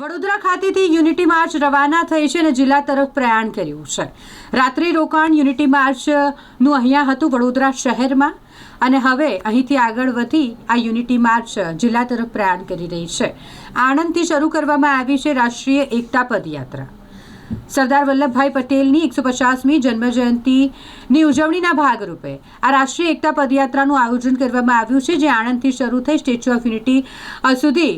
વડોદરા ખાતેથી unity March રવાના થઈ છે અને જિલ્લા તરફ પ્રયાણ કર્યું છે. રાત્રિ રોકાણ યુનિટી માર્ચનું અહીંયા હતું વડોદરા શહેરમાં અને હવે અહીંથી આગળ વધી આ યુનિટી માર્ચ જિલ્લા તરફ પ્રયાણ કરી રહી છે. આણંદથી શરૂ કરવામાં આવી છે રાષ્ટ્રીય એકતા પદયાત્રા. સરદાર વલ્લભભાઈ પટેલની એકસો પચાસમી જન્મજયંતિની ઉજવણીના ભાગરૂપે આ રાષ્ટ્રીય એકતા પદયાત્રાનું આયોજન કરવામાં આવ્યું છે, જે આણંદથી શરૂ થઈ સ્ટેચ્યુ ઓફ યુનિટી સુધી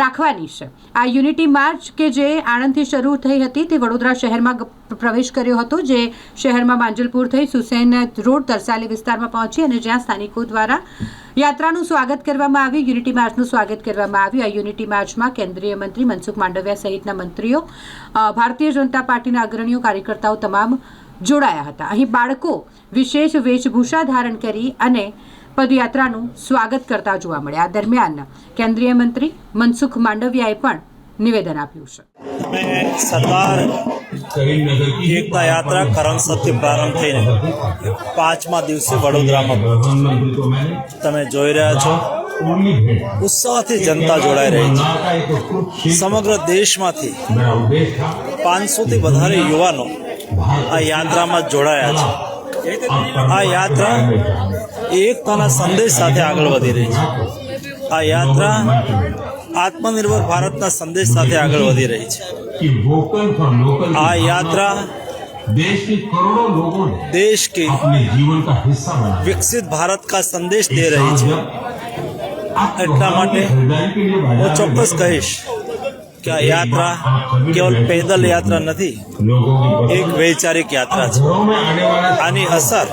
રાખવાની છે. આ યુનિટી માર્ચ કે જે આણંદથી શરૂ થઈ હતી તે વડોદરા શહેરમાં પ્રવેશ કર્યો હતો, જે શહેરમાં માંજલપુર થઈ સુસેન રોડ તરસાલી વિસ્તારમાં પહોંચી અને જ્યાં સ્થાનિકો દ્વારા યાત્રાનું સ્વાગત કરવામાં આવ્યું, યુનિટી માર્ચનું સ્વાગત કરવામાં આવ્યું. આ યુનિટી માર્ચમાં કેન્દ્રીય મંત્રી મનસુખ માંડવિયા સહિતના મંત્રીઓ ભારતીય જનતા પાર્ટીના અગ્રણીઓ કાર્યકર્તાઓ તમામ જોડાયા હતા. અહીં બાળકો વિશેષ વેશભૂષા ધારણ કરી અને પદયાત્રાનું સ્વાગત કરતા જોવા મળ્યા. આ દરમિયાન કેન્દ્રીય મંત્રી મનસુખ માંડવિયાએ પણ નિવેદન આપ્યું છે. અમે સરદાર એકતા યાત્રા કરમસદથી પ્રારંભ થઈને પાંચમા દિવસે વડોદરામાં તમે જોઈ રહ્યા છો. ઉત્સાહથી જનતા જોડાઈ રહી છે સમગ્ર દેશમાંથી પાંચસોથી વધારે યુવાનો આ યાત્રામાં જોડાયા છે આ યાત્રા એકતાના સંદેશ સાથે આગળ વધી રહી છે આ યાત્રા આત્મનિર્ભર ભારતના સંદેશ સાથે આગળ વધી રહી છે कि वोकल फॉर लोकल આ યાત્રા देश के करोड़ों लोगों ने देश के अपने जीवन का हिस्सा बनाया વિકસિત ભારત કા સંદેશ દે इस રહી साल છે जब आप એટલા માટે હું ચોક્કસ કહીશ કે આ યાત્રા કેવલ પેદલ યાત્રા નથી એક વૈચારિક યાત્રા છે. આની અસર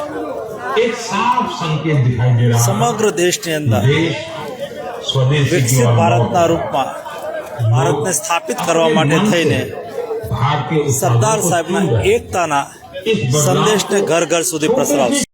સમગ્ર દેશની અંદર વિકસિત ભારતના રૂપમાં ભારતને સ્થાપિત કરવા માટે થઈને સરદાર સાહેબના એકતાના સંદેશને ઘર ઘર સુધી પ્રસરાવશે.